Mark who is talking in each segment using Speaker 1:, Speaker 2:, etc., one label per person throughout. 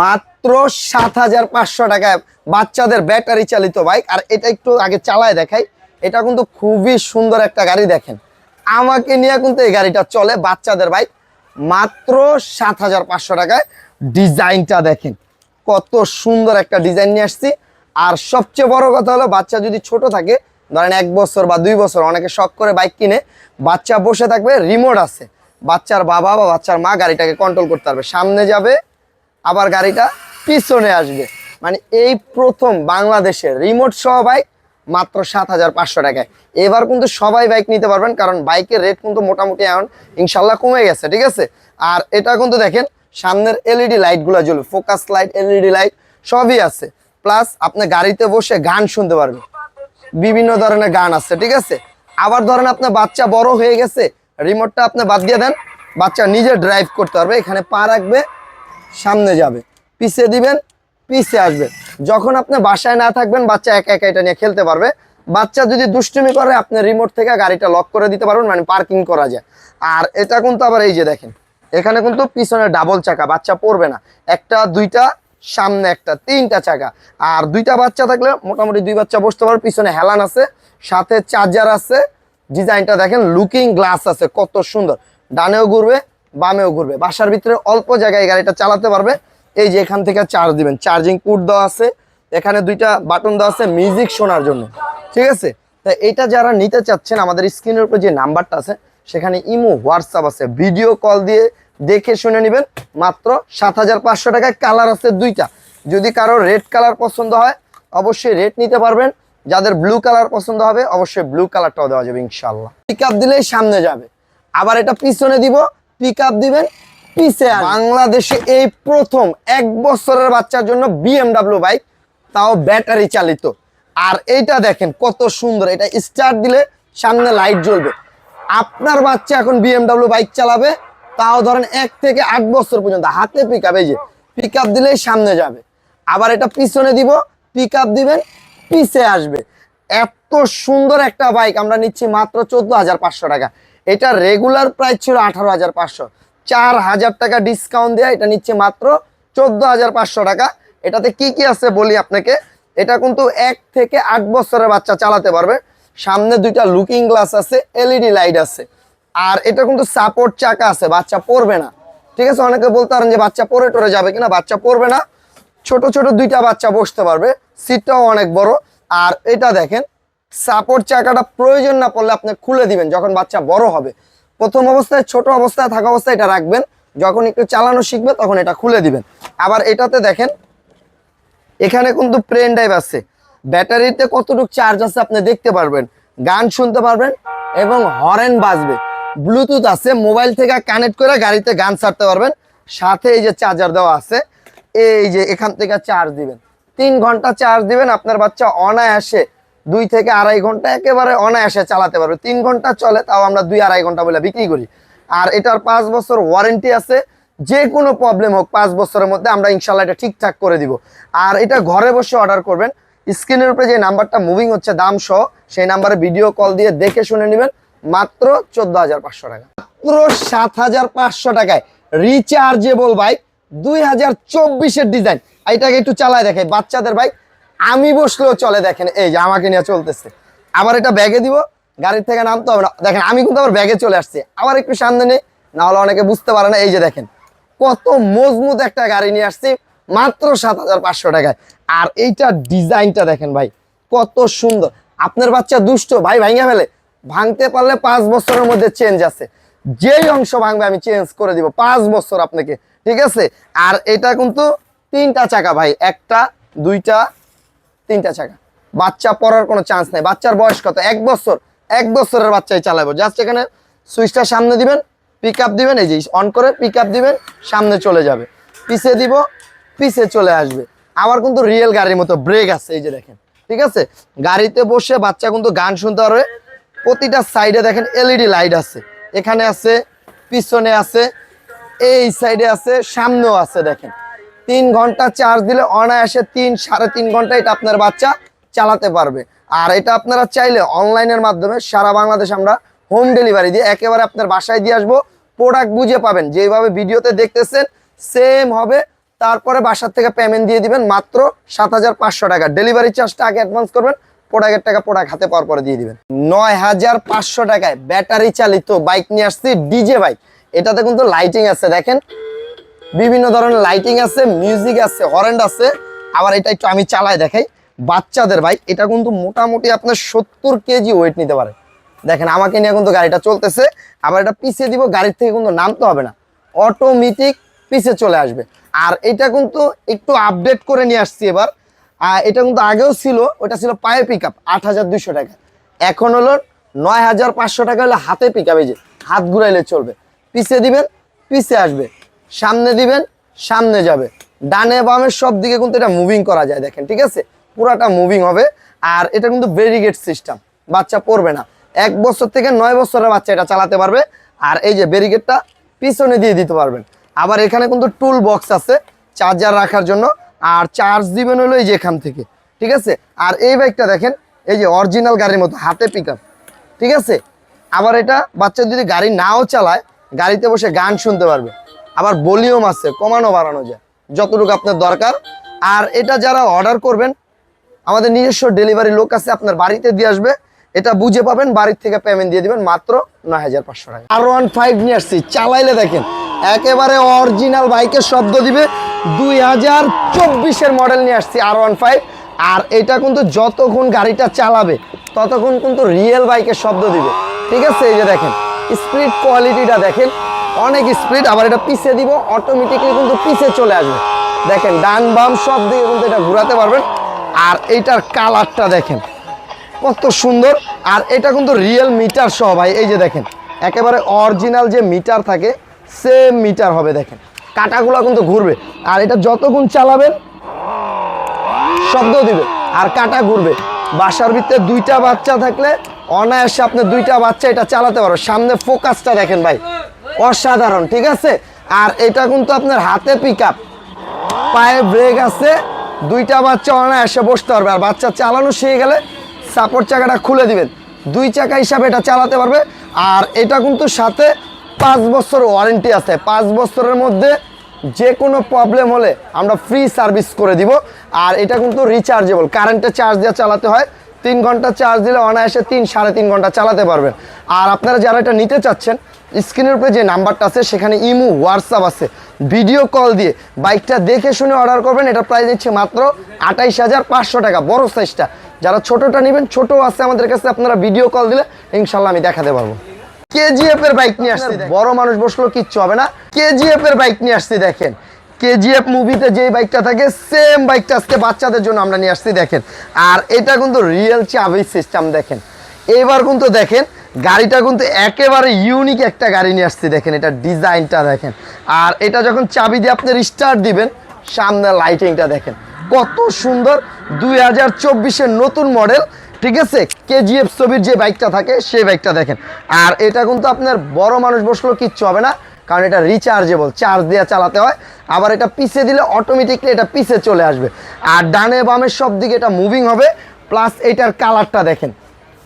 Speaker 1: মাত্র সাত হাজার পাঁচশো টাকায় বাচ্চাদের ব্যাটারি চালিত বাইক। আর এটা একটু আগে চালায় দেখাই। এটা কিন্তু খুবই সুন্দর একটা গাড়ি দেখেন। আমাকে নিয়ে কিন্তু এই গাড়িটা চলে বাচ্চাদের বাইক। মাত্র সাত হাজার পাঁচশো টাকায় ডিজাইনটা দেখেন। কত সুন্দর একটা ডিজাইন নিয়ে আসছি। আর সবচেয়ে বড় কথা হলো, বাচ্চা যদি ছোট থাকে, ধরেন এক বছর বা দুই বছর, অনেকে শখ করে বাইক কিনে, বাচ্চা বসে থাকবে রিমোট আছে। বাচ্চার বাবা বা বাচ্চার মা গাড়িটাকে কন্ট্রোল করতে পারবে। সামনে যাবে আবার গাড়িটা পিছনে আসবে। মানে এই প্রথম বাংলাদেশে রিমোট সহ বাইক মাত্র সাত হাজার পাঁচশো টাকায়। এবার কিন্তু সবাই বাইক নিতে পারবেন, কারণ বাইকের রেট কিন্তু মোটামুটি এখন ইনশাল্লাহ কমে গেছে, ঠিক আছে? আর এটা কিন্তু দেখেন, সামনের এলইডি লাইটগুলো জ্বলবে ফোকাস লাইট এলইডি লাইট সবই আছে। প্লাস আপনি গাড়িতে বসে গান শুনতে পারবেন। বিভিন্ন ধরনের গান আছে, ঠিক আছে? আবার ধরেন আপনার বাচ্চা বড় হয়ে গেছে রিমোটটা আপনি বাদ দিয়ে দেন, বাচ্চা নিজে ড্রাইভ করতে পারবে, এখানে পা রাখবে সামনে যাবে। পিছিয়ে দিবেন, পিছিয়ে আসবে। যখন আপনি বাসায় না থাকবেন, বাচ্চা একা একা এটা নিয়ে খেলতে পারবে। বাচ্চা যদি দুষ্টুমি করে, আপনি রিমোট থেকে গাড়িটা লক করে দিতে পারবেন মানে পার্কিং করা যায়। আর এটা কিন্তু আবার এই যে দেখেন, এখানে কিন্তু পিছনে ডাবল চাকা, বাচ্চা পড়বে না। একটা, দুইটা, সামনে একটা, তিনটা চাকা। আর দুইটা বাচ্চা থাকলে মোটামুটি দুই বাচ্চা বসতে পারবে, পিছনে হেলান আছে, সাথে চার্জার আছে। ডিজাইনটা দেখেন লুকিং গ্লাস আছে, কত সুন্দর। ডানেও ঘুরবে বামেও ঘুরবে। বাসার ভিতরে অল্প জায়গায় গাড়িটা চালাতে পারবে। এই যে এখান থেকে চার্জ দিবেন। চার্জিং পুট দেওয়া আছে। এখানে দুইটা বাটন দেওয়া আছে মিউজিক শোনার জন্য। ঠিক আছে? তাই এটা যারা নিতে চাচ্ছেন, আমাদের স্ক্রিনের উপর যে নাম্বারটা আছে, সেখানে ইমো, হোয়াটসঅ্যাপ আছে। ভিডিও কল দিয়ে দেখে শুনে নেবেন। মাত্র সাত হাজার পাঁচশো টাকায় কালার আছে দুইটা। যদি কারও রেড কালার পছন্দ হয়, অবশ্যই রেড নিতে পারবেন। যাদের ব্লু কালার পছন্দ হবে, অবশ্যই ব্লু কালারটাও দেওয়া যাবে ইনশাল্লাহ পিক আপ দিলেই সামনে যাবে। আবার এটা পিছনে দিব। পিক আপ দিবেন পিছে। বাংলাদেশে এই প্রথম এক বছরের বাচ্চার জন্য বিএমডাব্লিউ বাইক তাও ব্যাটারি চালিত। আর এইটা দেখেন কত সুন্দর, এটা স্টার্ট দিলে সামনে লাইট জ্বলবে। আপনার বাচ্চা এখন বিএমডাব্লিউ বাইক চালাবে, তাও ধরেন এক থেকে আট বছর পর্যন্ত, হাতে পিক আপ এই যে পিক আপ দিলেই সামনে যাবে। আবার এটা পিছনে দিব পিক আপ দিবেন পিছে আসবে। এত সুন্দর একটা বাইক আমরা নিচ্ছি মাত্র চোদ্দ হাজার পাঁচশো টাকা। এটা রেগুলার প্রাইস ছিল আঠারো হাজার পাঁচশো। চার হাজার টাকা ডিসকাউন্ট দেওয়া এটা নিচ্ছে মাত্র চোদ্দ হাজার পাঁচশো টাকা। এটাতে কি কি আছে বলি আপনাকে? এটা কিন্তু এক থেকে আট বছরের বাচ্চা চালাতে পারবে। সামনে দুইটা লুকিং গ্লাস আছে এলইডি লাইট আছে। আর এটা কিন্তু সাপোর্ট চাকা আছে, বাচ্চা পড়বে না। ঠিক আছে, অনেকে বলতে পারেন যে বাচ্চা পরে টরে যাবে কিনা, বাচ্চা পড়বে না। ছোট ছোট দুইটা বাচ্চা বসতে পারবে। সিটটাও অনেক বড়। আর এটা দেখেন সাপোর্ট চাকাটা প্রয়োজন না পড়লে আপনি খুলে দিবেন যখন বাচ্চা বড় হবে। প্রথম অবস্থায়, ছোট অবস্থায়, থাকা অবস্থায় এটা রাখবেন। যখন একটু চালানো শিখবে, তখন এটা খুলে দিবেন। আবার এটাতে দেখেন, এখানে কিন্তু প্লেন ড্রাইভ আছে। ব্যাটারিতে কতটুকু চার্জ আছে আপনি দেখতে পারবেন। গান শুনতে পারবেন এবং হরেন বাজবে। ব্লুটুথ আছে মোবাইল থেকে কানেক্ট করে গাড়িতে গান ছাড়তে পারবেন। সাথে এই যে চার্জার দেওয়া আছে, এই যে এখান থেকে চার্জ দিবেন। তিন ঘণ্টা চার্জ দিবেন, আপনার বাচ্চা অনায়াসে দুই থেকে আড়াই ঘণ্টা একেবারে অনায়াসে চালাতে পারবে। তিন ঘণ্টা চলে, তাও আমরা দুই আড়াই ঘণ্টা বলে বিক্রি করি। আর এটার পাঁচ বছর ওয়ারেন্টি আছে, যে কোনো প্রবলেম হোক, পাঁচ বছরের মধ্যে আমরা ইনশাল্লাহ এটা ঠিকঠাক করে দিব। আর এটা ঘরে বসে অর্ডার করবেন, স্ক্রিনের উপরে যে নাম্বারটা মুভিং হচ্ছে, দাম সহ, সেই নাম্বারে ভিডিও কল দিয়ে দেখে শুনে নেবেন, মাত্র চোদ্দ হাজার পাঁচশো টাকা। মাত্র সাত হাজার পাঁচশো টাকায় রিচার্জেবল বাইক দুই হাজার চব্বিশের ডিজাইন এটাকে একটু চালায় দেখে বাচ্চাদের বাইক আমি বসলেও চলে দেখেন, এই যে আমাকে নিয়ে চলতেছে। আবার এটা ব্যাগে দিব, গাড়ির থেকে নামতে হবে না। দেখেন, আমি কিন্তু আবার ব্যাগে চলে আসছি। আবার একটু সামনে নেই, না হলে অনেকে বুঝতে পারে না। এই যে দেখেন, কত মজবুত একটা গাড়ি নিয়ে আসছি, মাত্র সাত হাজার পাঁচশো টাকায়। আর এইটা ডিজাইনটা দেখেন ভাই, কত সুন্দর। আপনার বাচ্চা দুষ্ট, ভাই ভাঙা ফেলে। ভাঙতে পারলে পাঁচ বছরের মধ্যে চেঞ্জ আছে। যেই অংশ ভাঙবে আমি চেঞ্জ করে দিব, পাঁচ বছর আপনাকে। ঠিক আছে? আর এটা কিন্তু তিনটা চাকা ভাই, একটা, দুইটা তিনটা চাকা। বাচ্চা পড়ার কোনো চান্স নেই। বাচ্চার বয়স কত? এক বছর। এক বছরের বাচ্চাই চালাবো জাস্ট এখানে সুইচটা সামনে দিবেন পিক আপ দিবেন, এই যে অন করে পিক আপ দিবেন, সামনে চলে যাবে। পিছে দিব, পিছে চলে আসবে। আবার কিন্তু রিয়েল গাড়ির মতো ব্রেক আছে, এই যে দেখেন। ঠিক আছে? গাড়িতে বসে বাচ্চা কিন্তু গান শুনতে পারবে। প্রতিটা সাইডে দেখেন এলইডি লাইট আছে। এখানে আছে, পিছনে আছে, এই সাইডে আছে, সামনেও আছে, দেখেন। তিন ঘণ্টা চার্জ দিলে অনায়াসে তিন, সাড়ে তিন ঘণ্টা এটা আপনার বাচ্চা চালাতে পারবে। আর এটা আপনারা চাইলে অনলাইনের মাধ্যমে সারা বাংলাদেশ আমরা হোম ডেলিভারি দিয়ে একেবারে আপনার বাসায় দিয়ে আসব। প্রোডাক্ট বুঝে পাবেন, যেভাবে ভিডিওতে দেখতেছেন সেম হবে। তারপরে বাসার থেকে পেমেন্ট দিয়ে দিবেন মাত্র সাত হাজার পাঁচশো টাকা। ডেলিভারি চার্জটা আগে অ্যাডভান্স করবেন প্রোডাক্টের টাকা প্রোডাক্ট হাতে পাওয়ার পরে দিয়ে দিবেন। নয় হাজার পাঁচশো টাকায় ব্যাটারি চালিত বাইক নিয়ে আসছি ডিজে বাইক এটাতে কিন্তু লাইটিং আছে, দেখেন। বিভিন্ন ধরনের লাইটিং আছে মিউজিক আছে হরেন্ড আছে। আবার এটা একটু আমি চালাই দেখাই। বাচ্চাদের বাইক এটা কিন্তু মোটামুটি আপনার সত্তর কেজি ওয়েট নিতে পারে। দেখেন, আমাকে নিয়ে কিন্তু গাড়িটা চলতেছে। আবার এটা পিছিয়ে দিব, গাড়ির থেকে কিন্তু নামতে হবে না। অটোমেটিক পিছিয়ে চলে আসবে। আর এটা কিন্তু একটু আপডেট করে নিয়ে আসছি এবার। এটা কিন্তু আগেও ছিল, ওটা ছিল পায়ে পিক আপ আট হাজার দুইশো টাকা। এখন হলো নয় হাজার পাঁচশো টাকা হলে হাতে পিক আপ যে হাত ঘুরাইলে চলবে। পিছিয়ে দিবেন পিছিয়ে আসবে। সামনে দিবেন, সামনে যাবে। ডানে বামে সব দিকে কিন্তু এটা মুভিং করা যায়, দেখেন, ঠিক আছে? পুরাটা মুভিং হবে। আর এটা কিন্তু ব্যারিগেড সিস্টেম বাচ্চা পড়বে না। এক বছর থেকে নয় বছরের বাচ্চা এটা চালাতে পারবে। আর এই যে ব্যারিগেডটা পিছনে দিয়ে দিতে পারবেন। আবার এখানে কিন্তু টুল বক্স আছে চার্জার রাখার জন্য। আর চার্জ দিবেন হলো এই যে এখান থেকে, ঠিক আছে? আর এই বাইকটা দেখেন, এই যে অরিজিনাল গাড়ির মতো, হাতে পিক ঠিক আছে? আবার এটা বাচ্চা যদি গাড়ি নাও চালায়, গাড়িতে বসে গান শুনতে পারবে। আবার ভলিউম আছে, কমানো বাড়ানো যায়। যতটুকু আপনার দরকার। আর এটা যারা অর্ডার করবেন, আমাদের নিজস্ব ডেলিভারি লোক আছে, আপনার বাড়িতে দিয়ে আসবে। এটা বুঝে পাবেন, বাড়ির থেকে পেমেন্ট দিয়ে দিবেন মাত্র নয় হাজার পাঁচশো টাকা। আর ওয়ান ফাইভ নিয়ে আসছি, চালাইলে দেখেন, একেবারে অরিজিনাল বাইকের শব্দ দিবে। দুই হাজার চব্বিশের মডেল নিয়ে আসছি আর ওয়ান ফাইভ আর এটা কিন্তু যতক্ষণ গাড়িটা চালাবে, ততক্ষণ কিন্তু রিয়েল বাইকের শব্দ দিবে। ঠিক আছে, এই যে দেখেন স্পিড কোয়ালিটিটা দেখেন। অনেক স্পিড আবার এটা পিছে দিব অটোমেটিকলি কিন্তু পিছে চলে আসবে। দেখেন, ডান বাম সব দিকে কিন্তু এটা ঘোরাতে পারবেন। আর এইটার কালারটা দেখেন, কত সুন্দর। আর এটা কিন্তু রিয়েল মিটার সহ, ভাই, এই যে দেখেন, একেবারে অরিজিনাল যে মিটার থাকে সেম মিটার হবে, দেখেন। কাটাগুলো কিন্তু ঘুরবে। আর এটা যতক্ষণ চালাবেন শব্দ দিবে। আর কাটা ঘুরবে। বাসার ভিতরে দুইটা বাচ্চা থাকলে অনায়াসে আপনি দুইটা বাচ্চা এটা চালাতে পারো সামনে ফোকাসটা দেখেন, ভাই। অসাধারণ, ঠিক আছে? আর এটা কিন্তু আপনার হাতে পিক আপ পায়ে ব্রেক আছে, দুইটা বাচ্চা অনায়াসে বসতে পারবে, আর বাচ্চা চালানো শিখে গেলে সাপোর্ট চাকাটা খুলে দিবেন। দুই চাকা হিসাবে এটা চালাতে পারবে, আর এটা কিন্তু সাথে পাঁচ বছর ওয়ারেন্টি আছে। পাঁচ বছরের মধ্যে যে কোনো প্রবলেম হলে আমরা ফ্রি সার্ভিস করে দিব, আর এটা কিন্তু রিচার্জেবল কারেন্টে চার্জ দিয়ে চালাতে হয়। তিন ঘণ্টা চার্জ দিলে অনায়াসে তিন সাড়ে তিন ঘণ্টা চালাতে পারবেন। আর আপনারা যারা এটা নিতে চাচ্ছেন স্ক্রিনের উপরে যে নাম্বারটা আছে সেখানে ইমু হোয়াটসঅ্যাপ আছে। ভিডিও কল দিয়ে বাইকটা দেখে শুনে অর্ডার করবেন এটা প্রাইস দিচ্ছে মাত্র আঠাইশ হাজার পাঁচশো টাকা বড় সাইজটা যারা ছোটটা নেবেন ছোট আছে আমাদের কাছে আপনারা ভিডিও কল দিলে ইনশাল্লাহ আমি দেখাতে পারব। কেজিএফ এর বাইক নিয়ে আসছি বড় মানুষ বসল কিচ্ছু হবে না। কেজিএফ এর বাইক নিয়ে আসছি দেখেন। কেজিএফ মুভিতে যে বাইকটা থাকে সেম বাইকটা আজকে বাচ্চাদের জন্য আমরা নিয়ে আসছি, দেখেন। আর এটা কিন্তু রিয়েল চাবি সিস্টেম দেখেন। এবার কিন্তু দেখেন, গাড়িটা কিন্তু একেবারে ইউনিক একটা গাড়ি নিয়ে আসছি, দেখেন, এটা ডিজাইনটা দেখেন। আর এটা যখন চাবি দিয়ে আপনি স্টার্ট দিবেন, সামনে লাইটিংটা দেখেন। কত সুন্দর, দুই হাজার চব্বিশের নতুন মডেল ঠিক আছে? কেজিএফ ছবির যে বাইকটা থাকে, সেই বাইকটা দেখেন। আর এটা কিন্তু আপনার বড় মানুষ বসলেও কিচ্ছু হবে না। কারণ এটা রিচার্জেবল চার্জ দিয়ে চালাতে হয়। আবার এটা পিছে দিলে অটোমেটিকলি এটা পিছে চলে আসবে। আর ডানে বামের সব দিকে এটা মুভিং হবে প্লাস এটার কালারটা দেখেন।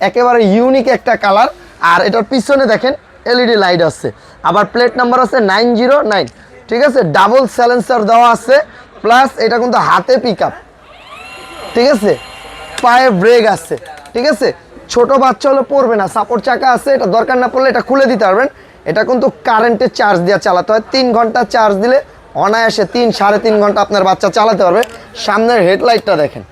Speaker 1: একেবারে ইউনিক একটা কালার আর এটার পিছনে দেখেন এলইডি লাইট আছে আবার প্লেট নাম্বার আছে নাইন জিরো নাইন ঠিক আছে? ডাবল স্যালেন্সার দেওয়া আছে প্লাস এটা কিন্তু হাতে পিক ঠিক আছে? পায়ে ব্রেক আছে ঠিক আছে? ছোট বাচ্চা হলে পড়বে না সাপোর্ট চাকা আছে, এটা দরকার না পড়লে এটা খুলে দিতে পারবেন। এটা কিন্তু কারেন্টে চার্জ দিয়ে চালাতে হয়। তিন ঘণ্টা চার্জ দিলে অনায়াসে তিন, সাড়ে তিন ঘণ্টা আপনার বাচ্চা চালাতে পারবে। সামনের হেডলাইটটা দেখেন।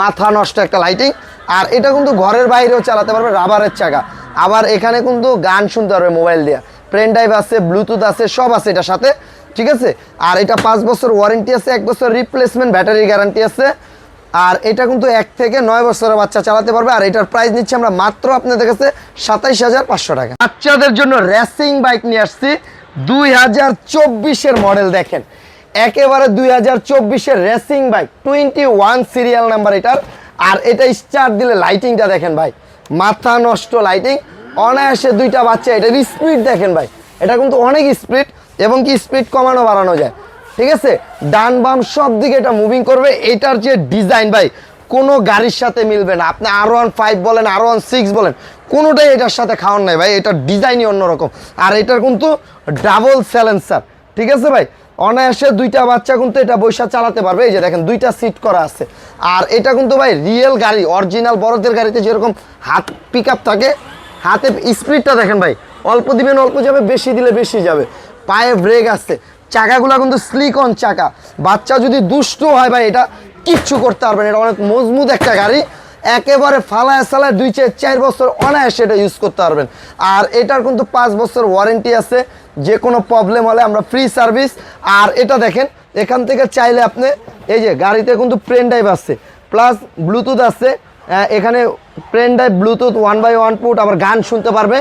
Speaker 1: মাথা নষ্ট একটা লাইটিং আর এটা কিন্তু ঘরের বাইরেও চালাতে পারবে রাবারের চাকা। আবার এখানে কিন্তু গান শুনতে পারবে মোবাইল দিয়ে। পেন ড্রাইভ আছে ব্লুটুথ আছে, সব আছে এটার সাথে। ঠিক আছে? আর এটা পাঁচ বছর ওয়ারেন্টি আছে, এক বছর রিপ্লেসমেন্ট ব্যাটারি গ্যারান্টি আছে। আর এটা কিন্তু এক থেকে নয় বছরের বাচ্চা চালাতে পারবে। আর এটার প্রাইস নিচ্ছে আমরা মাত্র আপনাদের কাছে সাতাইশ হাজার পাঁচশো টাকা। বাচ্চাদের জন্য রেসিং বাইক নিয়ে আসছি। দুই হাজার চব্বিশের মডেল দেখেন। একেবারে দুই হাজার চব্বিশের racing bike twenty one serial number এটার। আর এটা স্টার্ট দিলে লাইটিংটা দেখেন ভাই, মাথা নষ্ট লাইটিং অনায়াসে দুইটা বাচ্চা, এটার স্পিড দেখেন ভাই। এটা কিন্তু অনেক স্পিড এবং কি স্পিড কমানো বাড়ানো যায়। ঠিক আছে? ডান বাম সব দিকে এটা মুভিং করবে। এটার যে ডিজাইন ভাই, কোনো গাড়ির সাথে মিলবে না। আপনি আর ওয়ান ফাইভ বলেন আর ওয়ান সিক্স বলেন, কোনোটাই এটার সাথে খাওয়ার নাই ভাই। এটার ডিজাইনই অন্যরকম। আর এটার কিন্তু ডাবল স্যালেন্সার ঠিক আছে ভাই? অনায়াসে দুইটা বাচ্চা কিন্তু এটা বৈশা চালাতে পারবে। এই যে দেখেন, দুইটা সিট করা আছে। আর এটা কিন্তু ভাই রিয়েল গাড়ি অরিজিনাল বড়দের গাড়িতে যেরকম হাত পিক থাকে, হাতে স্পিডটা দেখেন ভাই, অল্প দিবেন, অল্প যাবে, বেশি দিলে বেশি যাবে। পায়ে ব্রেক আছে। চাকাগুলো কিন্তু স্লিকন চাকা। বাচ্চা যদি দুষ্ট হয় ভাই, এটা কিচ্ছু করতে পারবেন এটা অনেক মজবুত একটা গাড়ি। একেবারে ফালায় সালায় দুই চার চার বছর অনায়াসে এটা ইউজ করতে পারবেন। আর এটার কিন্তু পাঁচ বছর ওয়ারেন্টি আছে। যে কোনো প্রবলেম হলে আমরা ফ্রি সার্ভিস আর এটা দেখেন, এখান থেকে চাইলে আপনি এই যে গাড়িতে কিন্তু প্রেন ড্রাইভ আছে। প্লাস ব্লুটুথ আছে। এখানে pen drive Bluetooth one by one put আবার গান শুনতে পারবে।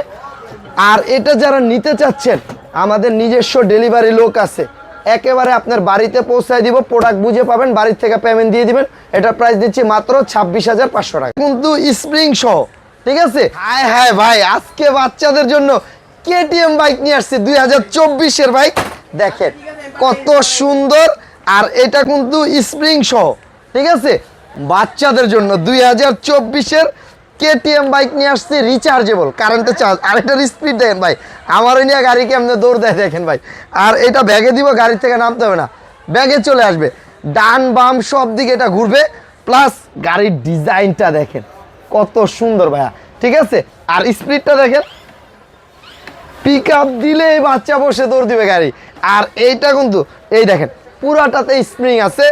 Speaker 1: আর এটা যারা নিতে চাচ্ছেন, আমাদের নিজস্ব ডেলিভারি লোক আছে, একেবারে আপনার বাড়িতে পৌঁছায় দিব প্রোডাক্ট বুঝে পাবেন, বাড়ির থেকে পেমেন্ট দিয়ে দিবেন এটার প্রাইস দিচ্ছি মাত্র ছাব্বিশ হাজার পাঁচশো টাকা। কিন্তু স্প্রিং সহ, ঠিক আছে? হায় হায় ভাই, আজকে বাচ্চাদের জন্য কেটিএম বাইক নিয়ে আসছে, দুই হাজার চব্বিশের বাইক দেখেন, কত সুন্দর, আর এটা কিন্তু স্প্রিং সহ, ঠিক আছে? বাচ্চাদের জন্য দুই হাজার চব্বিশের কেটিএম বাইক নিয়ে আসছে রিচার্জেবল কারেন্টে চার্জ আর এটার স্পিড দেখেন ভাই আমার নিয়ে গাড়ি কেমনে দৌড় দেয় দেখেন ভাই। আর এটা ব্যাগে দিব গাড়ি থেকে নামতে হবে না। ব্যাগে চলে আসবে, ডান বাম সব দিকে এটা ঘুরবে প্লাস গাড়ির ডিজাইনটা দেখেন, কত সুন্দর ভাইয়া, ঠিক আছে? আর স্পিডটা দেখেন পিক আপ দিলেই বাচ্চা বসে দৌড় দিবে গাড়ি। আর এইটা কিন্তু, এই দেখেন, পুরাটাতে স্প্রিং আছে,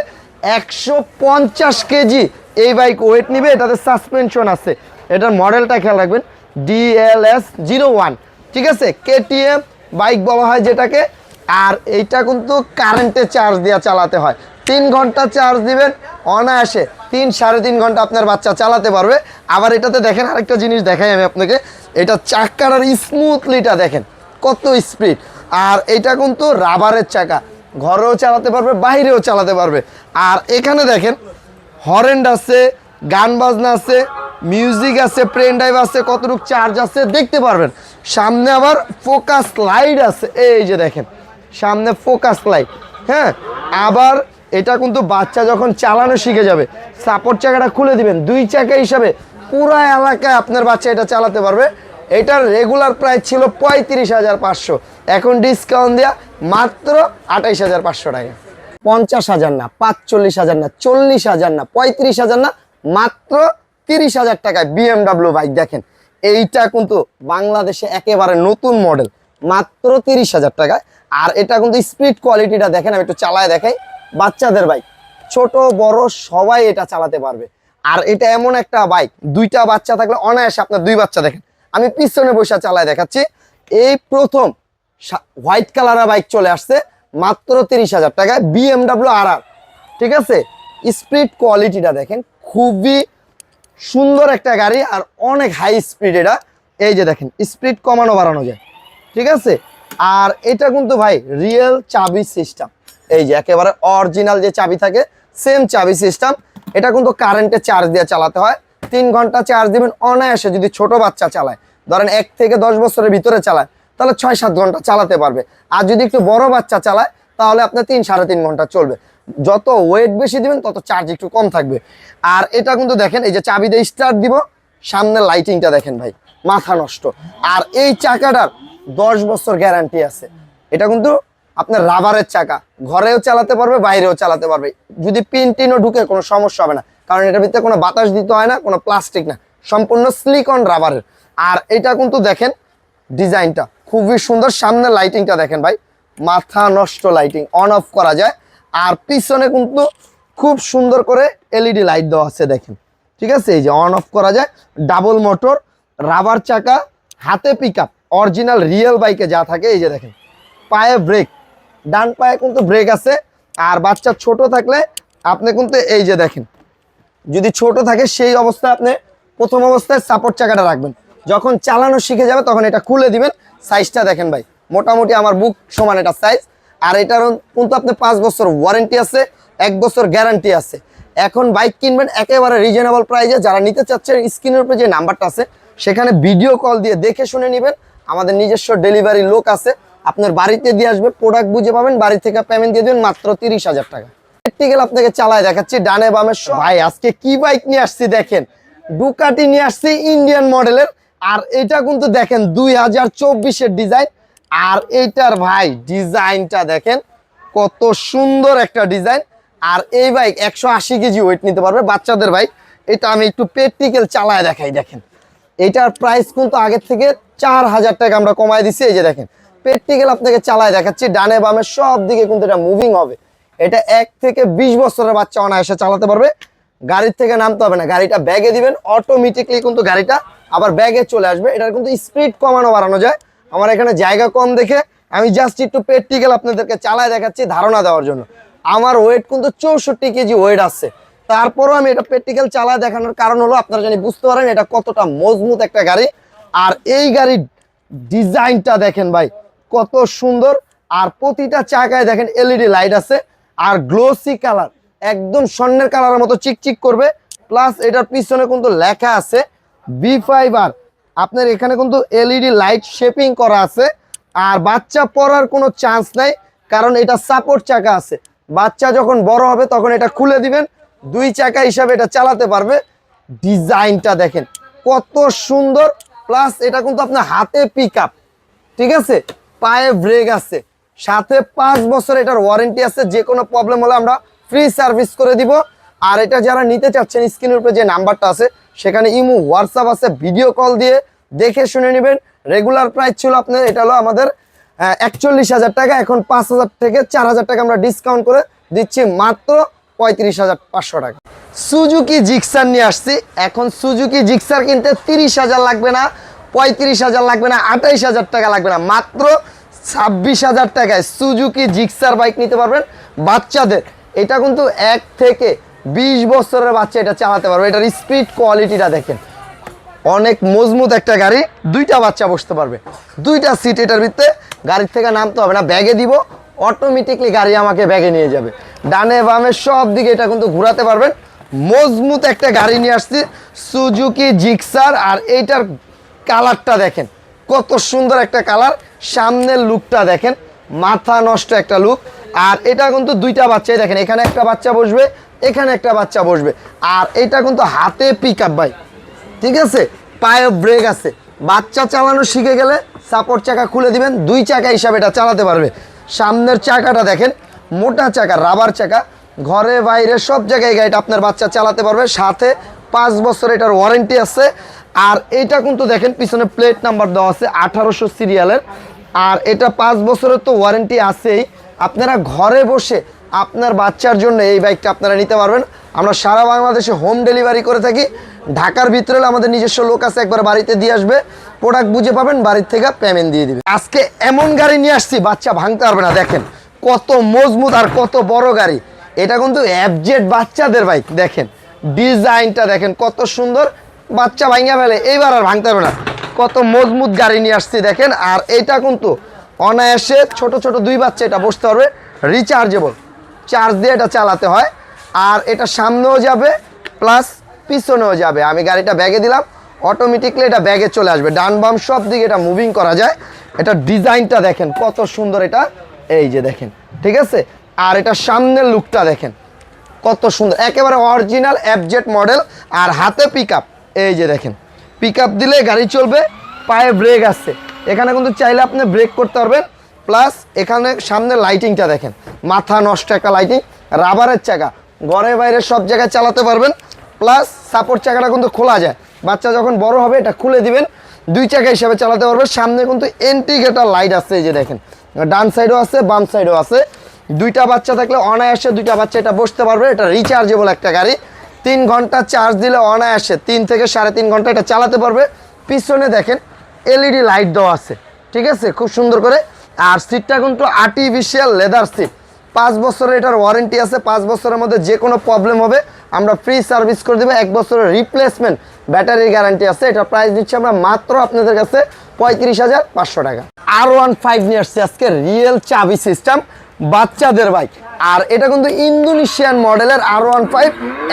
Speaker 1: একশো পঞ্চাশ কেজি, এই বাইক ওয়েট নিবে, এটাতে সাসপেনশন আছে। এটার মডেলটা খেয়াল রাখবেন ডিএলএস জিরো ওয়ান ঠিক আছে? কেটিএম বাইক বলা হয় যেটাকে, আর এইটা কিন্তু কারেন্টে চার্জ দিয়ে চালাতে হয়। তিন ঘণ্টা চার্জ দিবেন, অনায়াসে তিন সাড়ে তিন ঘণ্টা আপনার বাচ্চা চালাতে পারবে। আবার এটাতে দেখেন, আরেকটা জিনিস দেখাই আমি আপনাকে, এটা চাকার আর স্মুথলিটা দেখেন, কত স্পিড আর এটা কিন্তু রাবারের চাকা, ঘরেও চালাতে পারবে, বাইরেও চালাতে পারবে। আর এখানে দেখেন হরেন্ড আছে গান বাজনা আছে মিউজিক আছে প্রেন ড্রাইভ আছে, কতটুকু চার্জ আছে, দেখতে পারবেন। সামনে আবার ফোকাস লাইট আছে, এই যে দেখেন, সামনে ফোকাস লাইট হ্যাঁ? আবার এটা কিন্তু বাচ্চা যখন চালানো শিখে যাবে সাপোর্ট চাকাটা খুলে দিবেন, দুই চাকা হিসাবে পুরা এলাকায় আপনার বাচ্চা এটা চালাতে পারবে। এটার রেগুলার প্রাইস ছিল পঁয়ত্রিশ হাজার পাঁচশো, এখন ডিসকাউন্ট দেওয়া মাত্র আঠাইশ হাজার পাঁচশো টাকা। পঞ্চাশ হাজার না, পাঁচচল্লিশ হাজার না, চল্লিশ হাজার না, পঁয়ত্রিশ হাজার না মাত্র তিরিশ হাজার টাকায় বিএমডাব্লিউ বাইক দেখেন। এইটা কিন্তু বাংলাদেশে একেবারে নতুন মডেল মাত্র তিরিশ হাজার টাকায়। আর এটা কিন্তু স্পিড কোয়ালিটিটা দেখেন, আমি একটু চালায় দেখাই। বাচ্চাদের বাইক ছোট, বড়, সবাই এটা চালাতে পারবে। আর এটা এমন একটা বাইক দুইটা বাচ্চা থাকলে অনায়াসে আপনার দুই বাচ্চা দেখেন। আমি পিছনে বসে চালায় দেখাচ্ছি। এই প্রথম হোয়াইট কালারের বাইক চলে আসছে, মাত্র তিরিশ হাজার টাকায় বিএমডাব্লিউ আর ঠিক আছে? স্পিড কোয়ালিটিটা দেখেন খুবই সুন্দর একটা গাড়ি আর অনেক হাই স্পিড এটা। এই যে দেখেন স্পিড কমানো বাড়ানো যায়। ঠিক আছে? আর এটা কিন্তু ভাই রিয়েল চাবি সিস্টেম এই যে একেবারে অরিজিনাল যে চাবি থাকে সেম চাবি সিস্টেম এটা কিন্তু কারেন্টে চার্জ দিয়ে চালাতে হয়। তিন ঘণ্টা চার্জ দিবেন, অনায়াসে যদি ছোট বাচ্চা চালায়। ধরেন এক থেকে দশ বছরের ভিতরে চালায়, তাহলে ছয় সাত ঘণ্টা চালাতে পারবে। আর যদি একটু বড় বাচ্চা চালায়, তাহলে আপনার তিন, সাড়ে তিন ঘণ্টা চলবে। যত ওয়েট বেশি দিবেন, তত চার্জ একটু কম থাকবে। আর এটা কিন্তু দেখেন, এই যে চাবি দিয়ে স্টার্ট দিব সামনে লাইটিংটা দেখেন ভাই, মাথা নষ্ট। আর এই চাকাটার দশ বছর গ্যারান্টি আছে। এটা কিন্তু আপনার রাবারের চাকা। ঘরেও চালাতে পারবে, বাইরেও চালাতে পারবে। যদি পিন টিনও ঢুকে, কোনো সমস্যা হবে না। কারণ এটার ভিতরে কোনো বাতাস দিতে হয় না, কোনো প্লাস্টিক না। সম্পূর্ণ সিলিকন রাবারের আর এটা কিন্তু দেখেন ডিজাইনটা খুবই সুন্দর সামনে লাইটিংটা দেখেন ভাই। মাথা নষ্ট লাইটিং অন অফ করা যায়। আর পিছনে কিন্তু খুব সুন্দর করে এলইডি লাইট দেওয়া আছে, দেখেন। ঠিক আছে? এই যে অন অফ করা যায়। ডাবল মোটর রাবার চাকা, হাতে পিক অরিজিনাল রিয়েল বাইকে যা থাকে, এই যে দেখেন। পায়ে ব্রেক ডান পায়ে কিন্তু ব্রেক আছে। আর বাচ্চা ছোট থাকলে আপনি কিন্তু এই যে দেখেন, যদি ছোট থাকে, সেই অবস্থায় আপনি প্রথম অবস্থায় সাপোর্ট চাকাটা রাখবেন। যখন চালানো শিখে যাবে, তখন এটা খুলে দিবেন। সাইজটা দেখেন ভাই, মোটামুটি আমার বুক সমান এটা সাইজ আর এটার কিন্তু আপনি পাঁচ বছর ওয়ারেন্টি আছে, এক বছর গ্যারান্টি আছে। এখন বাইক কিনবেন একেবারে রিজনেবল প্রাইসে যারা নিতে চাচ্ছেন স্ক্রিনের উপরে যে নাম্বারটা আছে, সেখানে ভিডিও কল দিয়ে দেখে শুনে নেবেন। আমাদের নিজস্ব ডেলিভারি লোক আছে, আপনার বাড়িতে দিয়ে আসবে প্রোডাক্ট বুঝে পাবেন, বাড়ি থেকে পেমেন্ট দিয়ে দেবেন মাত্র তিরিশ হাজার টাকা। প্র্যাকটিক্যাল আপনাকে চালায় দেখাচ্ছি, ডানে বামে ভাই, আজকে কি বাইক নিয়ে আসছি দেখেন? ডুকাটি নিয়ে আসছি ইন্ডিয়ান মডেলের আর এটা কিন্তু দেখেন, দুই হাজার চব্বিশের ডিজাইন আর এইটার ভাই ডিজাইনটা দেখেন, কত সুন্দর একটা ডিজাইন। আর এই বাইক একশো আশি কেজি ওয়েট নিতে পারবে বাচ্চাদের বাইক এটা আমি একটু প্র্যাকটিক্যাল চালায় দেখাই, দেখেন। এটার প্রাইস কিন্তু আগের থেকে চার হাজার টাকা আমরা কমায় দিচ্ছি এই যে দেখেন। প্র্যাকটিক্যাল আপনাকে চালায় দেখাচ্ছি, ডানে বামে সব দিকে কিন্তু এটা মুভিং হবে। এটা এক থেকে বিশ বছরের বাচ্চা অনায়াসে চালাতে পারবে। গাড়ির থেকে নামতে হবে না, গাড়িটা ব্যাগে দিবেন অটোমেটিকলি কিন্তু গাড়িটা আবার ব্যাগে চলে আসবে। এটার কিন্তু স্পিড কমানো বাড়ানো যায়। আমার এখানে জায়গা কম দেখে আমি জাস্ট একটু প্র্যাকটিক্যাল আপনাদেরকে চালায় দেখাচ্ছি ধারণা দেওয়ার জন্য। আমার ওয়েট কিন্তু চৌষট্টি কেজি ওয়েট আছে। তারপরও আমি এটা প্র্যাকটিক্যাল চালায় দেখানোর কারণ হলো, আপনারা জানি বুঝতে পারেন, এটা কতটা মজবুত একটা গাড়ি। আর এই গাড়ির ডিজাইনটা দেখেন ভাই, কত সুন্দর। আর প্রতিটা চাকায় দেখেন এলইডি লাইট আছে। আর গ্লোসি কালার একদম স্বর্ণের কালারের মতো চিকচিক করবে। প্লাস এটার পিছনে কিন্তু লেখা আছে বি ফাইভ আর আপনার এখানে কিন্তু এলইডি লাইট শেপিং করা আছে। আর বাচ্চা পড়ার কোনো চান্স নাই, কারণ এটা সাপোর্ট চাকা আছে। বাচ্চা যখন বড় হবে, তখন এটা খুলে দিবেন। দুই চাকা হিসাবে এটা চালাতে পারবে। ডিজাইনটা দেখেন, কত সুন্দর। প্লাস এটা কিন্তু আপনার হাতে পিক ঠিক আছে? পায়ে ব্রেক আছে। সাথে পাঁচ বছর এটার ওয়ারেন্টি আছে, যে কোনো প্রবলেম হলে আমরা ফ্রি সার্ভিস করে দিব। আর এটা যারা নিতে চাচ্ছেন স্ক্রিনের উপরে যে নাম্বারটা আছে সেখানে ইমু হোয়াটসঅ্যাপ আছে ভিডিও কল দিয়ে দেখে শুনে নেবেন। রেগুলার প্রাইস ছিল আপনার, এটা হলো আমাদের একচল্লিশ হাজার টাকা, এখন পাঁচ হাজার থেকে চার হাজার টাকা আমরা ডিসকাউন্ট করে দিচ্ছি মাত্র পঁয়ত্রিশ হাজার পাঁচশো টাকা। সুজুকি জিক্সার নিয়ে আসছি। এখন সুজুকি জিক্সার কিনতে তিরিশ হাজার লাগবে না, পঁয়ত্রিশ হাজার লাগবে না, আঠাইশ হাজার টাকা লাগবে না, মাত্র ছাব্বিশ হাজার টাকায় সুজুকি জিক্সার বাইক নিতে পারবেন বাচ্চাদের। এটা কিন্তু এক থেকে বিশ বছরের বাচ্চা এটা চালাতে পারবে। এটার স্পিড কোয়ালিটিটা দেখেন। অনেক মজবুত একটা গাড়ি, দুইটা বাচ্চা বসতে পারবে। দুইটা সিট এটার ভিতরে গাড়ির থেকে নামতে হবে না, ব্যাগে দিব অটোমেটিকলি গাড়ি আমাকে ব্যাগে নিয়ে যাবে। ডানে বামে সব দিকে এটা কিন্তু ঘোরাতে পারবেন। মজবুত একটা গাড়ি নিয়ে আসছি সুজুকি জিক্সার আর এইটার কালারটা দেখেন। কত সুন্দর একটা কালার সামনের লুকটা দেখেন। মাথা নষ্ট একটা লুক আর এটা কিন্তু দুইটা বাচ্চাই দেখেন। এখানে একটা বাচ্চা বসবে এখানে একটা বাচ্চা বসবে। আর এটা কিন্তু হাতে পিক আপ ভাই। ঠিক আছে? পায়ে ব্রেক আছে। বাচ্চা চালানো শিখে গেলে সাপোর্ট চাকা খুলে দিবেন। দুই চাকা হিসাবে এটা চালাতে পারবে। সামনের চাকাটা দেখেন, মোটা চাকা রাবার চাকা। ঘরে বাইরে সব জায়গায় গাড়িটা আপনার বাচ্চা চালাতে পারবে। সাথে পাঁচ বছর এটার ওয়ারেন্টি আছে। আর এটা কিন্তু দেখেন, পিছনে প্লেট নাম্বার দেওয়া আছে আঠারোশো সিরিয়ালের আর এটা পাঁচ বছরের তো ওয়ারেন্টি আছেই। আপনারা ঘরে বসে আপনার বাচ্চার জন্য এই বাইকটা আপনারা নিতে পারবেন। আমরা সারা বাংলাদেশে হোম ডেলিভারি করে থাকি। ঢাকার ভিতরে আমাদের নিজস্ব লোক আছে, একবার বাড়িতে দিয়ে আসবে। প্রোডাক্ট বুঝে পাবেন, বাড়ির থেকে পেমেন্ট দিয়ে দিবে। আজকে এমন গাড়ি নিয়ে আসছি, বাচ্চা ভাঙতে পারবে না, দেখেন। কত মজবুত আর কত বড় গাড়ি। এটা কিন্তু অ্যাবজেট বাচ্চাদের বাইক দেখেন। ডিজাইনটা দেখেন, কত সুন্দর। বাচ্চা ভাঙা ফেলে, এইবার আর ভাঙতে পারবে না। কত মজবুত গাড়ি নিয়ে আসছি, দেখেন। আর এটা কিন্তু অনায়াসে ছোট ছোট দুই বাচ্চা এটা বসতে পারবে। রিচার্জেবল চার্জ দিয়ে এটা চালাতে হয়। আর এটা সামনেও যাবে প্লাস পিছনেও যাবে। আমি গাড়িটা ব্যাগে দিলাম অটোমেটিকলি এটা ব্যাগে চলে আসবে। ডান বাম সব দিকে এটা মুভিং করা যায়। এটা ডিজাইনটা দেখেন, কত সুন্দর এটা। এই যে দেখেন, ঠিক আছে? আর এটা সামনের লুকটা দেখেন, কত সুন্দর। একেবারে অরিজিনাল অ্যাবজেট মডেল আর হাতে পিক এই যে দেখেন পিক দিলে গাড়ি চলবে, পায়ে ব্রেক আছে। এখানে কিন্তু চাইলে আপনি ব্রেক করতে পারবেন। প্লাস এখানে সামনে লাইটিংটা দেখেন। মাথা নষ্ট একটা লাইটিং রাবারের চাকা। ঘরে বাইরে সব জায়গায় চালাতে পারবেন প্লাস সাপোর্ট চাকাটা কিন্তু খোলা যায়। বাচ্চা যখন বড় হবে, এটা খুলে দিবেন। দুই চাকা হিসাবে চালাতে পারবে সামনে কিন্তু এন্টিগেটার লাইট আছে, এই যে দেখেন। ডান সাইডও আছে, বাম সাইডও আছে। দুইটা বাচ্চা থাকলে অনায়াসে দুইটা বাচ্চা এটা বসতে পারবে। এটা রিচার্জেবল একটা গাড়ি। তিন ঘণ্টা চার্জ দিলে অনায়াসে তিন থেকে সাড়ে তিন ঘণ্টা এটা চালাতে পারবে। পিছনে দেখেন এলইডি লাইট দেওয়া আছে। ঠিক আছে? খুব সুন্দর করে আর সিটটা কিন্তু আর্টিফিশিয়াল লেদার সিট পাঁচ বছরের এটার ওয়ারেন্টি আছে, পাঁচ বছরের মধ্যে যে কোনো প্রবলেম হবে, আমরা ফ্রি সার্ভিস করে দেবো। এক বছরের রিপ্লেসমেন্ট ব্যাটারির গ্যারান্টি আছে। এটার প্রাইস দিচ্ছি আমরা মাত্র আপনাদের কাছে পঁয়ত্রিশ হাজার পাঁচশো টাকা। আর ওয়ান ফাইভ নিয়ে আসছে আজকে রিয়েল চাবি সিস্টেম বাচ্চাদের বাইক আর এটা কিন্তু ইন্দোনেশিয়ান মডেলের আর ওয়ান ফাইভ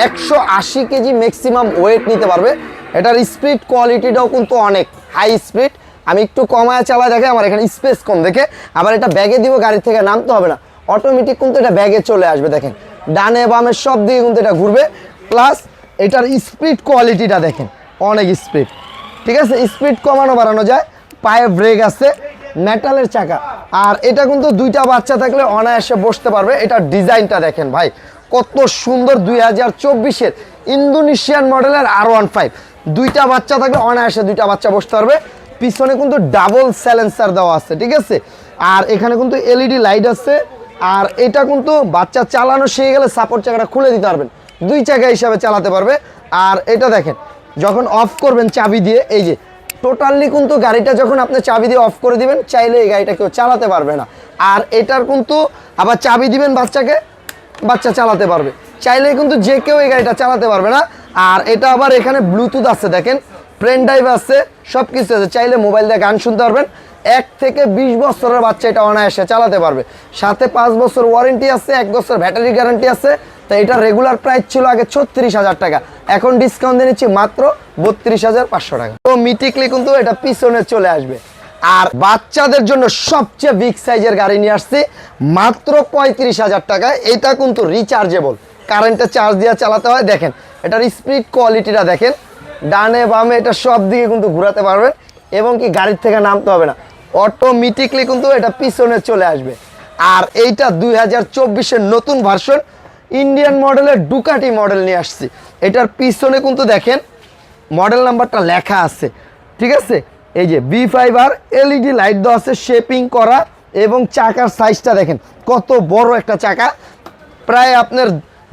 Speaker 1: একশো আশি কেজি ম্যাক্সিমাম ওয়েট নিতে পারবে। এটার স্পিড কোয়ালিটিটাও কিন্তু অনেক। হাই স্পিড আমি একটু কমায় চালায় দেখে আমার এখানে স্পেস কম, দেখে আবার এটা ব্যাগে দিব, গাড়ি থেকে নামতে হবে না। অটোমেটিক কিন্তু এটা ব্যাগে চলে আসবে, দেখেন। ডানে বামে সব দিকে কিন্তু এটা ঘুরবে প্লাস এটার স্পিড কোয়ালিটিটা দেখেন, অনেক স্পিড ঠিক আছে? স্পিড কমানো বাড়ানো যায়, পায়ে ব্রেক আছে মেটালের চাকা। আর এটা কিন্তু দুইটা বাচ্চা থাকলে অনায়াসে বসতে পারবে, এটার ডিজাইনটা দেখেন ভাই। কত সুন্দর দুই হাজার চব্বিশের ইন্দোনেশিয়ান মডেলের আর ওয়ান ফাইভ দুইটা বাচ্চা থাকলে অনায়াসে দুইটা বাচ্চা বসতে পারবে। পিছনে কিন্তু ডাবল স্যালেন্সার দেওয়া আছে, ঠিক আছে? আর এখানে কিন্তু এলইডি লাইট আছে, আর এটা কিন্তু বাচ্চা চালানো শিখে গেলে সাপোর্ট চাকাটা খুলে দিতে পারবেন। দুই চাকা হিসাবে চালাতে পারবে। আর এটা দেখেন, যখন অফ করবেন চাবি দিয়ে, এই যে টোটালি কিন্তু গাড়িটা যখন আপনি চাবি দিয়ে অফ করে দিবেন, চাইলে এই গাড়িটা কেউ চালাতে পারবে না। আর এটার কিন্তু আবার চাবি দিবেন বাচ্চাকে, বাচ্চা চালাতে পারবে। চাইলে কিন্তু যে কেউ এই গাড়িটা চালাতে পারবে না। আর এটা আবার এখানে ব্লুটুথ আছে, দেখেন। প্রেন ড্রাইভ আছে সব কিছু আছে। চাইলে মোবাইল দিয়ে গান শুনতে পারবেন। এক থেকে বিশ বছরের বাচ্চা এটা অনায়াসে চালাতে পারবে। সাথে পাঁচ বছর ওয়ারেন্টি আছে, এক বছর ব্যাটারি গ্যারান্টি আছে। তো এটা রেগুলার প্রাইস ছিল আগে ছত্রিশ হাজার টাকা। এখন ডিসকাউন্ট দিয়ে নিচ্ছি মাত্র বত্রিশ হাজার পাঁচশো টাকা। তো মিটিকলি কিন্তু এটা পিছনে চলে আসবে। আর বাচ্চাদের জন্য সবচেয়ে বিগ সাইজের গাড়ি নিয়ে আসছি, মাত্র পঁয়ত্রিশ হাজার টাকায় এটা কিন্তু রিচার্জেবল কারেন্টে চার্জ দিয়ে চালাতে হয়। দেখেন, এটার স্পিড কোয়ালিটিটা দেখেন। ডানে, বামে, এটা সব দিকে কিন্তু ঘোরাতে পারবেন এবং কি গাড়ির থেকে নামতে হবে না। অটোমেটিকলি কিন্তু এটা পিছনে চলে আসবে। আর এইটা দুই হাজার চব্বিশের নতুন ভার্সন ইন্ডিয়ান মডেলের ডুকাটি মডেল নিয়ে আসছি। এটার পিছনে কিন্তু দেখেন মডেল নাম্বারটা লেখা আছে। ঠিক আছে? এই যে বি ফাইভ আর এলইডি লাইট দেওয়া আছে শেপিং করা এবং চাকার সাইজটা দেখেন, কত বড় একটা চাকা। প্রায় আপনার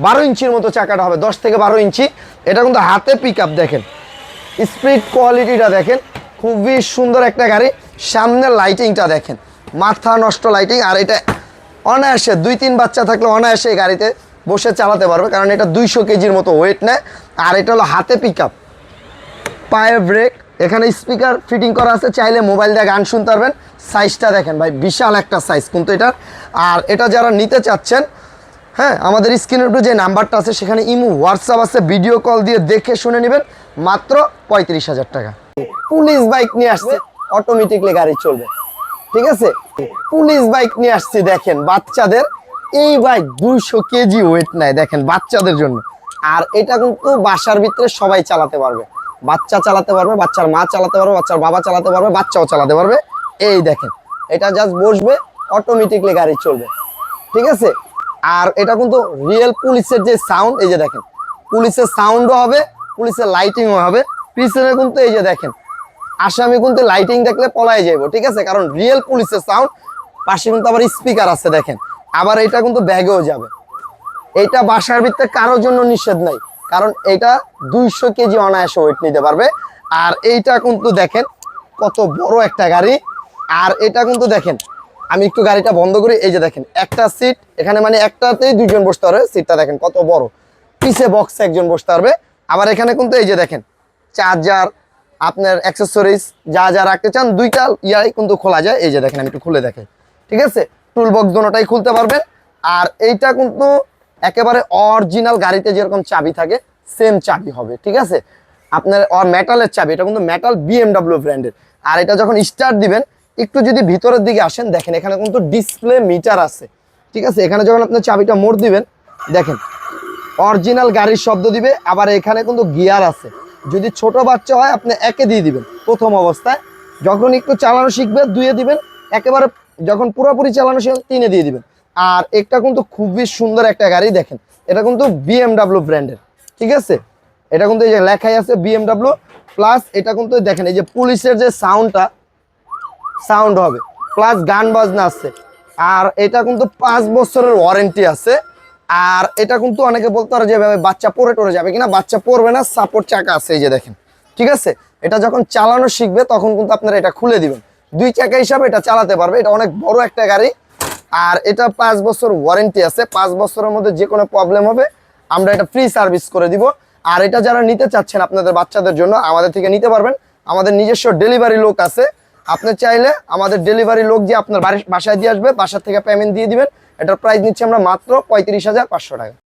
Speaker 1: বারো ইঞ্চির মতো চাকাটা হবে, দশ থেকে বারো ইঞ্চি। এটা কিন্তু হাতে পিক দেখেন। স্পিড কোয়ালিটিটা দেখেন, খুবই সুন্দর একটা গাড়ি। সামনের লাইটিংটা দেখেন, মাথা নষ্ট লাইটিং আর এটা অনায়াসে দুই তিন বাচ্চা থাকলে অনায়াসে এই গাড়িতে বসে চালাতে পারবে, কারণ এটা দুইশো কেজির মতো ওয়েট নেয়। আর এটা হলো হাতে পিক আপ পায়ে ব্রেক এখানে স্পিকার ফিটিং করা আছে, চাইলে মোবাইল দিয়ে গান শুনতে পারবেন। সাইজটা দেখেন ভাই, বিশাল একটা সাইজ কিন্তু এটা। আর এটা যারা নিতে চাচ্ছেন হ্যাঁ আমাদের স্ক্রিনের উপরে যে নাম্বারটা আছে, সেখানে ইমো হোয়াটসঅ্যাপ আছে ভিডিও কল দিয়ে দেখে শুনে নেবেন, মাত্র পঁয়ত্রিশ হাজার টাকা। পুলিশ বাইক নিয়ে আসছে অটোমেটিকলি গাড়ি চলবে। ঠিক আছে? পুলিশ বাইক নিয়ে আসছি, দেখেন, বাচ্চাদের, এই বাইক দুইশো কেজি ওয়েট নেয়, দেখেন, বাচ্চাদের জন্য। আর এটা কিন্তু বাসার ভিতরে সবাই চালাতে পারবে। বাচ্চা চালাতে পারবে, বাচ্চার মা চালাতে পারবে, বাচ্চার বাবা চালাতে পারবে, বাচ্চাও চালাতে পারবে। এই দেখেন, এটা জাস্ট বসবে অটোমেটিকলি গাড়ি চলবে। ঠিক আছে? আর এটা কিন্তু রিয়েল পুলিশের যে সাউন্ড এই যে দেখেন, পুলিশের সাউন্ডও হবে, পুলিশের লাইটিংও হবে। পিছনে কিন্তু এই যে দেখেন, আসামি কিন্তু লাইটিং দেখলে পলাই যাইব, ঠিক আছে? কারণ রিয়েল পুলিশের সাউন্ড পাশে কিন্তু আবার স্পিকার আছে, দেখেন। আবার এটা কিন্তু ব্যাগেও যাবে। এটা বাসার ভিতরে কারোর জন্য নিষেধ নাই, কারণ এটা দুইশো কেজি অনায়াসে ওয়েট নিতে পারবে। আর এইটা কিন্তু দেখেন, কত বড় একটা গাড়ি। আর এটা কিন্তু দেখেন আমি একটু গাড়িটা বন্ধ করি, এই যে দেখেন, একটা সিট এখানে মানে একটাতেই দুইজন বসতে পারবে সিটটা দেখেন কত বড়। পিছে বক্সে একজন বসতে পারবে। আবার এখানে কিন্তু এই যে দেখেন চার্জার আপনার অ্যাক্সেসরিজ যা যা রাখতে চান, দুইটা ইয়াই কিন্তু খোলা যায়। এই যে দেখেন, আমি একটু খুলে দেখাই। ঠিক আছে? টুল বক্স দোনোটাই খুলতে পারবেন আর এইটা কিন্তু একেবারে অরিজিনাল গাড়িতে যেরকম চাবি থাকে সেম চাবি হবে। ঠিক আছে? আপনার অর মেটালের চাবি, এটা কিন্তু মেটাল বিএমডাব্লিউ ব্র্যান্ডের আর এটা যখন স্টার্ট দিবেন একটু যদি ভিতরের দিকে আসেন, দেখেন এখানে কিন্তু ডিসপ্লে মিটার আছে। ঠিক আছে? এখানে যখন আপনার চাবিটা মোড় দিবেন, দেখেন অরিজিনাল গাড়ির শব্দ দিবে, আবার এখানে কিন্তু গিয়ার আছে। যদি ছোট বাচ্চা হয়, আপনি একে দিয়ে দিবেন প্রথম অবস্থায়। যখন একটু চালানো শিখবে, দুয়ে দিবেন, একেবারে যখন পুরোপুরি চালানো শিখবে, তিনে দিয়ে দিবেন। আর এটা কিন্তু খুবই সুন্দর একটা গাড়ি, দেখেন, এটা কিন্তু বিএমডাব্লিউ ব্র্যান্ডের ঠিক আছে? এটা কিন্তু এই যে লেখাই আছে বিএমডাব্লিউ প্লাস এটা কিন্তু দেখেন, এই যে পুলিশের যে সাউন্ডটা সাউন্ড হবে। প্লাস গান বাজনা আছে। আর এটা কিন্তু পাঁচ বছরের ওয়ারেন্টি আছে। আর এটা কিন্তু অনেকে বলতে পারে যে বাচ্চা পরে টরে যাবে কিনা, বাচ্চা পড়বে না সাপোর্ট চাকা আছে, এই যে দেখেন। ঠিক আছে? এটা যখন চালানো শিখবে, তখন কিন্তু আপনারা এটা খুলে দিবেন। দুই চাকা হিসাবে এটা চালাতে পারবে। এটা অনেক বড় একটা গাড়ি। আর এটা পাঁচ বছর ওয়ারেন্টি আছে। পাঁচ বছরের মধ্যে যে কোনো প্রবলেম হবে, আমরা এটা ফ্রি সার্ভিস করে দিব। আর এটা যারা নিতে চাচ্ছেন আপনাদের বাচ্চাদের জন্য, আমাদের থেকে নিতে পারবেন। আমাদের নিজস্ব ডেলিভারি লোক আছে। আপনি চাইলে আমাদের ডেলিভারি লোক যে আপনার বাসায় দিয়ে আসবে বাসার থেকে পেমেন্ট দিয়ে দিবেন, এটার প্রাইস নিচ্ছি আমরা মাত্র পঁয়ত্রিশ হাজার পাঁচশো টাকা।